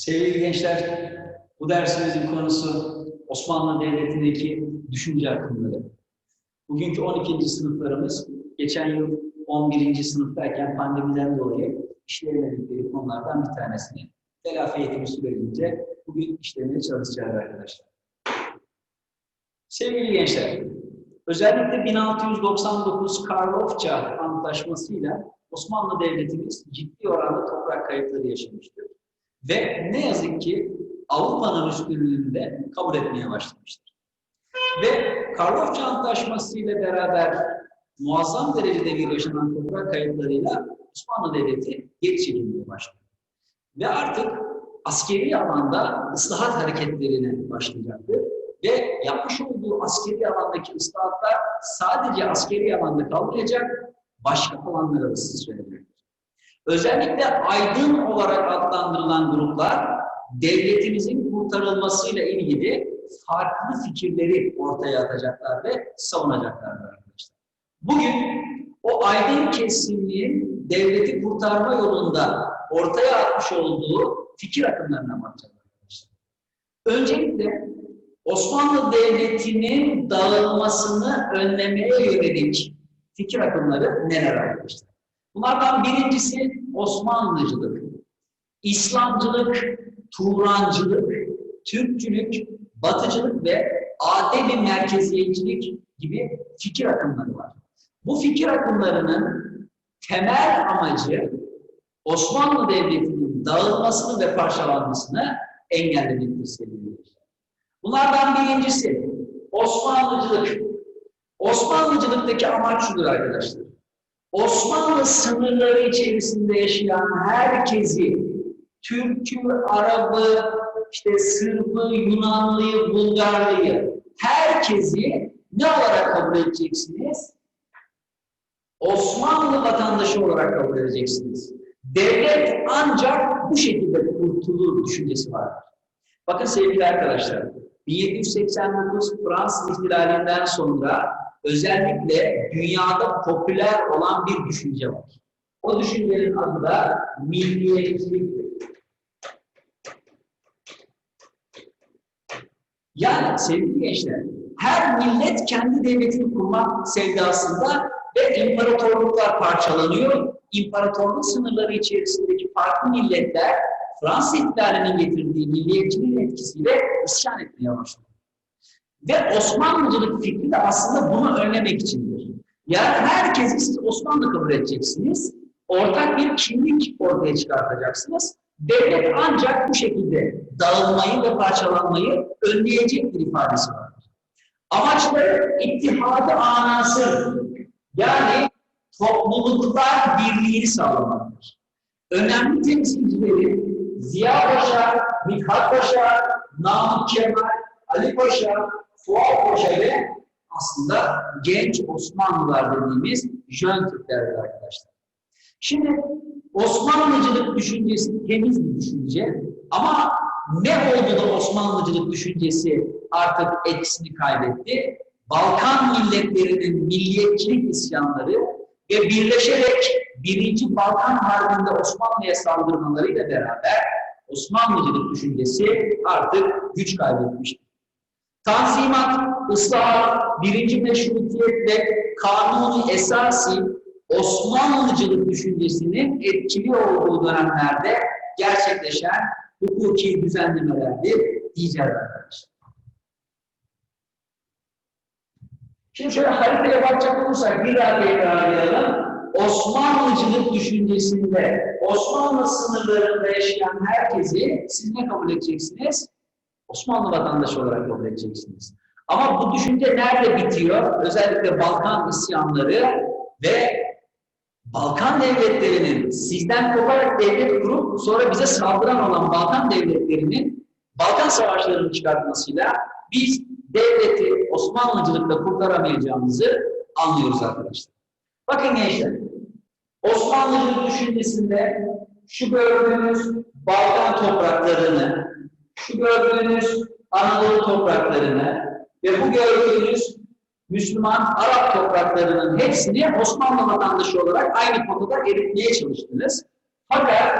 Sevgili gençler, bu dersimizin konusu Osmanlı Devleti'ndeki düşünce akımları. Bugünkü 12. sınıflarımız geçen yıl 11. sınıftayken pandemiden dolayı işleyemedikleri konulardan bir tanesini telafi eğitimi sürecince bugün işlemeye çalışacağız arkadaşlar. Sevgili gençler, özellikle 1699 Karlofça Antlaşması'yla Osmanlı Devletimiz ciddi oranda toprak kayıpları yaşamıştır. Ve ne yazık ki Avrupa'nın üstünlüğünü de kabul etmeye başlamıştır. Ve Karlofça Antlaşması ile beraber muazzam derecede bir yaşanan toprak kayıplarıyla Osmanlı Devleti geri çekilmeye başladı. Ve artık askeri alanda ıslahat hareketlerine başlayacaktır. Ve yapmış olduğu askeri alandaki ıslahatlar sadece askeri alanda kalmayacak, başka alanlara da sıçrayacaktır. Özellikle aydın olarak adlandırılan gruplar devletimizin kurtarılmasıyla ilgili farklı fikirleri ortaya atacaklar ve savunacaklardır arkadaşlar. Bugün o aydın kesimliğin devleti kurtarma yolunda ortaya atmış olduğu fikir akımlarına bakacağız arkadaşlar. Öncelikle Osmanlı Devleti'nin dağılmasını önlemeye yönelik fikir akımları neler arkadaşlar? Bunlardan birincisi Osmanlıcılık, İslamcılık, Turancılık, Türkçülük, Batıcılık ve Ademi merkeziyetçilik gibi fikir akımları var. Bu fikir akımlarının temel amacı Osmanlı Devleti'nin dağılmasını ve parçalanmasını engellemektir sevgili Bunlardan birincisi Osmanlıcılık. Osmanlıcılıktaki amaç şudur arkadaşlar. Osmanlı sınırları içerisinde yaşayan herkesi, Türk'ü, Arap'ı, işte Sırp'ı, Yunanlı'yı, Bulgarlı'yı, herkesi ne olarak kabul edeceksiniz? Osmanlı vatandaşı olarak kabul edeceksiniz. Devlet ancak bu şekilde kurtulur düşüncesi vardır. Bakın sevgili arkadaşlar, 1789 Fransız ihtilalinden sonra özellikle dünyada popüler olan bir düşünce var. O düşüncenin adı da milliyetçiliktir. Yani sevgili gençler, her millet kendi devletini kurmak sevdasında ve imparatorluklar parçalanıyor. İmparatorluk sınırları içerisindeki farklı milletler Fransız ihtilalinin getirdiği milliyetçiliğin etkisiyle isyan etmeye başladı. Ve Osmanlıcılık fikri de aslında bunu önlemek içindir. Yani herkesi siz Osmanlı kabul edeceksiniz. Ortak bir kimlik ortaya çıkartacaksınız. Devlet ancak bu şekilde dağılmayı ve parçalanmayı önleyecek bir ifadesi vardır. Amaçları ittihadı anası yani topluluklar birliğini sağlamaktır. Önemli temsilcileri Ziya Paşa, Mithat Paşa, Namık Kemal, Ali Paşa, Paşa ve aslında genç Osmanlılar dediğimiz Jön Türklerdir arkadaşlar. Şimdi Osmanlıcılık düşüncesi temiz bir düşünce ama ne oldu da Osmanlıcılık düşüncesi artık etkisini kaybetti? Balkan milletlerinin milliyetçilik isyanları ve birleşerek birinci Balkan Harbi'nde Osmanlı'ya saldırmalarıyla beraber Osmanlıcılık düşüncesi artık güç kaybetmiştir. Tanzimat, ıslahat, birinci meşrutiyet ve kanuni esası Osmanlıcılık düşüncesinin etkili olduğu dönemlerde gerçekleşen hukuki düzenlemelerdir diyeceğiz arkadaşlar. Şimdi şöyle haritaya bakacak olursak bir daha tekrarlayalım. Osmanlıcılık düşüncesinde Osmanlı sınırlarında yaşayan herkesi siz ne kabul edeceksiniz? Osmanlı vatandaşı olarak kabul edeceksiniz. Ama bu düşünce nerede bitiyor? Özellikle Balkan isyanları ve Balkan devletlerinin sizden koparak devlet kurup sonra bize saldıran olan Balkan devletlerinin Balkan savaşlarını çıkartmasıyla biz devleti Osmanlıcılıkla kurtaramayacağımızı anlıyoruz arkadaşlar. Bakın gençler, Osmanlıcılık düşüncesinde şu gördüğünüz Balkan topraklarını, şu gördüğünüz Anadolu topraklarını ve bu gördüğünüz Müslüman Arap topraklarının hepsini Osmanlı vatandaşı olarak aynı konuda eritmeye çalıştınız. Fakat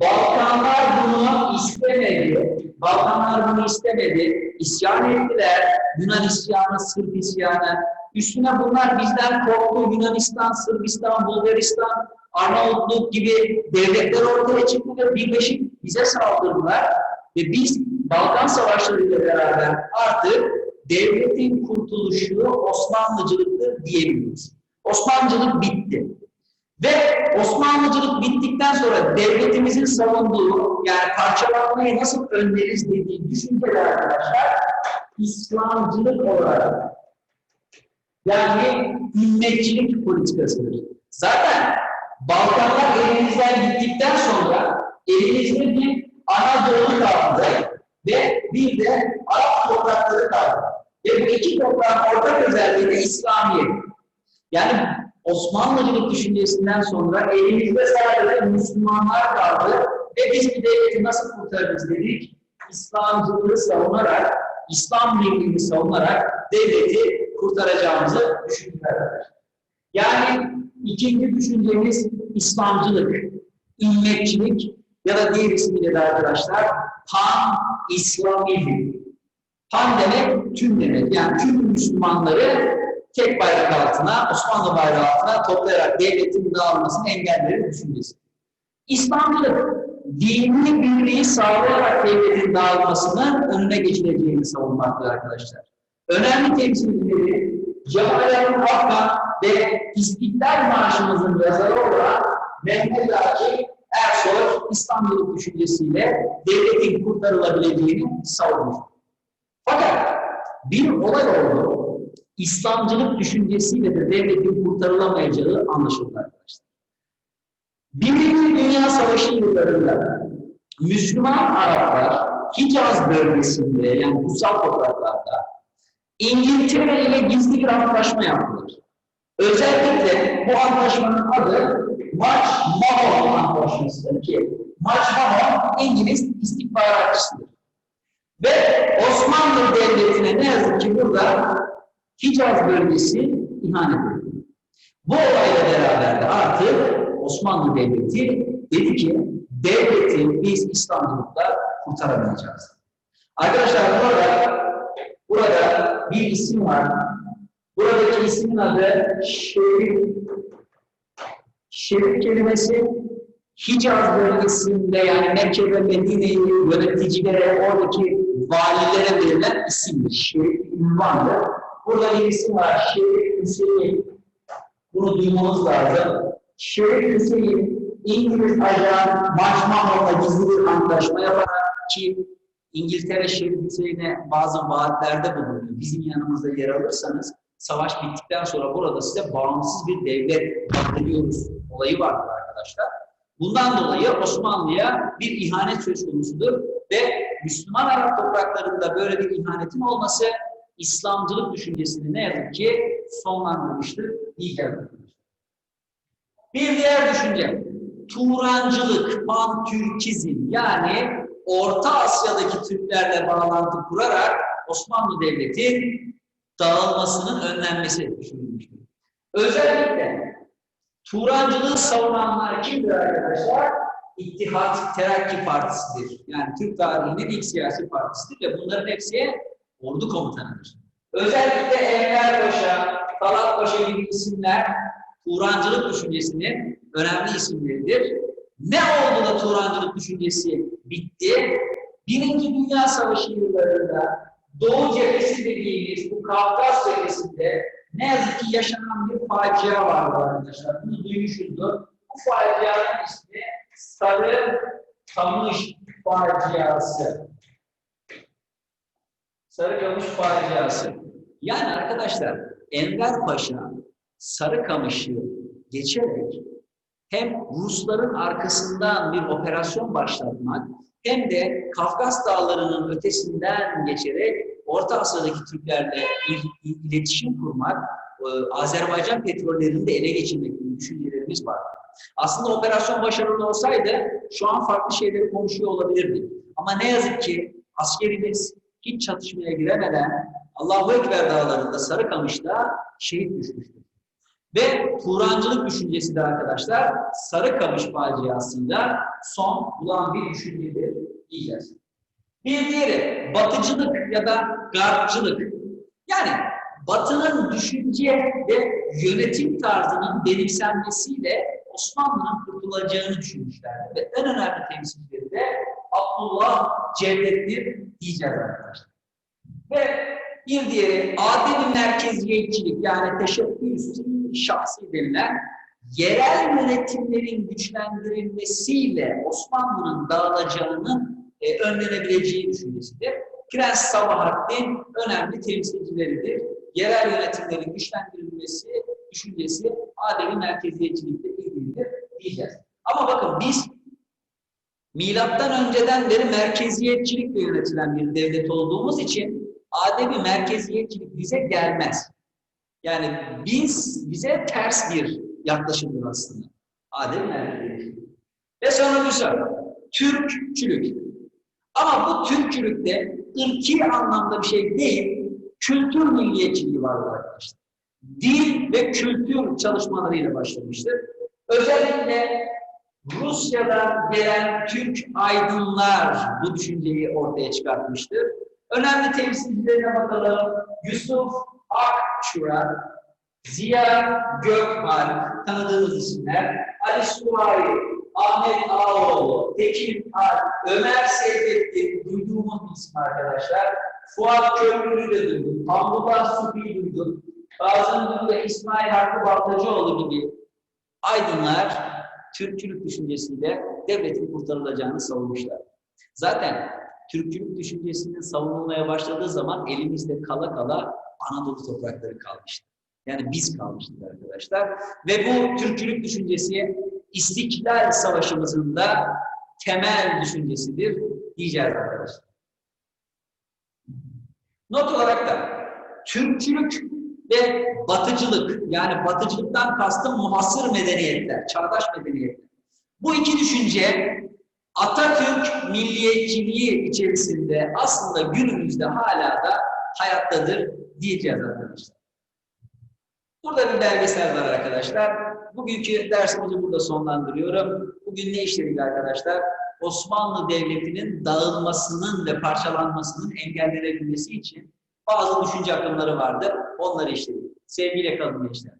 Balkanlar bunu istemedi. Balkanlar bunu istemedi. İsyan ettiler. Yunan isyanı, Sırp isyanı. Üstüne bunlar bizden korktu. Yunanistan, Sırbistan, Bulgaristan, Arnavutluk gibi devletler ortaya çıktı ve birleşik bize saldırdılar. Ve biz Balkan Savaşları ile beraber artık devletin kurtuluşu Osmanlıcılıktır diyebiliriz. Osmanlıcılık bitti. Ve Osmanlıcılık bittikten sonra devletimizin savunduğu, yani parçalanmayı nasıl önleriz dediği düşünceler arkadaşlar, İslamcılık olarak yani ümmetçilik politikasıdır. Zaten Balkanlar elimizden gittikten sonra elimizde bir Anadolu kaldı ve bir de Arap toprakları kaldı. Ve bu iki toprağın ortak özelliği de İslamiyet. Yani Osmanlıcılık düşüncesinden sonra elimizde sadece Müslümanlar kaldı ve biz bir devleti nasıl kurtarırız dedik? İslamcılığı savunarak, İslam birliğini savunarak devleti kurtaracağımızı düşündüler. Yani ikinci düşüncemiz İslamcılık, ümmetçilik ya da diğer ismiyle de arkadaşlar Pan-İslamizm. Pan demek tüm demek. Yani tüm Müslümanları tek bayrak altına, Osmanlı bayrağı altına toplayarak devletin dağılmasını engellerin düşüncesi. İslamcılık, dini birliği sağlayarak devletin dağılmasının önüne geçileceğini savunmaktır arkadaşlar. Önemli temsilcileri Cemal Afgan ve İstiklal Marşımızın yazarı olan Mehmet Akif Ersoy İslamcılık düşüncesiyle devletin kurtarılabileceğini savunmuş. Fakat bir olay oldu. İslamcılık düşüncesiyle de devletin kurtarılamayacağı anlaşıldı arkadaşlar. Birinci Dünya Savaşı yıllarında Müslüman Araplar Hicaz bölgesinde yani kutsal topraklarda İngiltere ile gizli bir antlaşma yaptılar. Özellikle bu antlaşmanın adı Maç Mahon Antlaşması'dır ki Maç Mahon İngiliz istihbaratçısıdır. Ve Osmanlı Devleti'ne ne yazık ki burada Hicaz bölgesi ihanet edildi. Bu olayla beraber de artık Osmanlı Devleti dedi ki devleti biz İslamcılıkla kurtaramayacağız. Arkadaşlar burada burada bir isim var. Buradaki ismin adı Şerif. Şerif kelimesi Hicaz bölgesinde yani Mekke ve Medine'yi yöneticilere, oradaki valilere verilen isimdir. Şerif ünvandır. Burada bir isim var. Şerif Hüseyin. Bunu duymamız lazım. Şerif Hüseyin İngiliz ajan Maçmanov'la gizli bir antlaşma yaparak ki İngiltere Şerif Hüseyin'e bazı vaatlerde bulundu. Bizim yanımızda yer alırsanız savaş bittikten sonra burada size bağımsız bir devlet bahsediyoruz olayı vardır arkadaşlar. Bundan dolayı Osmanlı'ya bir ihanet söz konusudur ve Müslüman Arap topraklarında böyle bir ihanetin olması İslamcılık düşüncesini ne yazık ki sonlandırmıştır diyeceğiz. Bir diğer düşünce, Turancılık, Pan-Türkizm yani Orta Asya'daki Türklerle bağlantı kurarak Osmanlı Devleti dağılmasının önlenmesi düşünülmüştür. Özellikle Turancılığı savunanlar kimdir arkadaşlar? İttihat Terakki Partisi'dir. Yani Türk tarihinin ilk siyasi partisidir ve bunların hepsi ordu komutanıdır. Özellikle Enver Paşa, Talat Paşa gibi isimler Turancılık düşüncesinin önemli isimleridir. Ne oldu da Turancılık düşüncesi bitti? Birinci Dünya Savaşı yıllarında Doğu cephesi dediğimiz bu Kafkas cephesinde ne yazık ki yaşanan bir facia vardı arkadaşlar. Bunu duymuşuzdur. Bu facianın ismi Sarı Kamış faciası. Sarıkamış faciası. Yani arkadaşlar Enver Paşa Sarıkamış'ı geçerek hem Rusların arkasından bir operasyon başlatmak hem de Kafkas Dağları'nın ötesinden geçerek Orta Asya'daki Türklerle il, iletişim kurmak, e, Azerbaycan petrollerini de ele geçirmek gibi düşüncelerimiz var. Aslında operasyon başarılı olsaydı şu an farklı şeyleri konuşuyor olabilirdik. Ama ne yazık ki askerimiz hiç çatışmaya giremeden Allahu Ekber dağlarında Sarıkamış'ta şehit düşmüştür. Ve Turancılık düşüncesi de arkadaşlar Sarıkamış faciasında son bulan bir düşüncedir diyeceğiz. Bir diğeri batıcılık ya da garpçılık. Yani batının düşünce ve yönetim tarzının benimsenmesiyle Osmanlı'nın kurtulacağını düşünmüşlerdi. Ve en önemli temsilcileri de Abdullah Cevdet'tir diyeceğiz arkadaşlar. Ve bir diğeri adem merkeziyetçilik yani teşebbüs şahsi denilen yerel yönetimlerin güçlendirilmesiyle Osmanlı'nın dağılacağının e, önlenebileceği düşüncesidir. Prens Sabahattin önemli temsilcileridir. Yerel yönetimlerin güçlendirilmesi düşüncesi ademi merkeziyetçilikle ilgilidir diyeceğiz. Ama bakın biz milattan önceden beri merkeziyetçilikle yönetilen bir devlet olduğumuz için ademi merkeziyetçilik bize gelmez. Yani biz bize ters bir yaklaşımdır aslında. Adem merkeziyetçilik. Ve sonuncusu Türkçülük. Ama bu Türkçülükte ırki anlamda bir şey değil, kültür milliyetçiliği var arkadaşlar. Dil ve kültür çalışmalarıyla başlamıştır. Özellikle Rusya'dan gelen Türk aydınlar bu düşünceyi ortaya çıkartmıştır. Önemli temsilcilerine bakalım. Yusuf Akçura, Ziya Gökalp, tanıdığımız isimler, Ali Suvari, Ahmet Ağoğlu, Tekin Alp, Ömer Seyfettin, duyduğumuz isim arkadaşlar. Fuat Köprülü de duyduk, Hamdullah Sufi'yi Kazım ve İsmail Hakkı Baltacıoğlu gibi aydınlar Türkçülük düşüncesiyle devletin kurtarılacağını savunmuşlar. Zaten Türkçülük düşüncesinin savunulmaya başladığı zaman elimizde kala kala Anadolu toprakları kalmıştı. Yani biz kalmıştık arkadaşlar. Ve bu Türkçülük düşüncesi İstiklal Savaşımızın da temel düşüncesidir diyeceğiz arkadaşlar. Not olarak da Türkçülük ve batıcılık yani batıcılıktan kastım muhasır medeniyetler, çağdaş medeniyetler. Bu iki düşünce Atatürk milliyetçiliği içerisinde aslında günümüzde hala da hayattadır diyeceğiz arkadaşlar. Burada bir belgesel var arkadaşlar. Bugünkü dersimizi burada sonlandırıyorum. Bugün ne işledik arkadaşlar? Osmanlı Devleti'nin dağılmasının ve parçalanmasının engellenebilmesi için bazı düşünce akımları vardı. Onları işledik. Sevgiyle kalın gençler.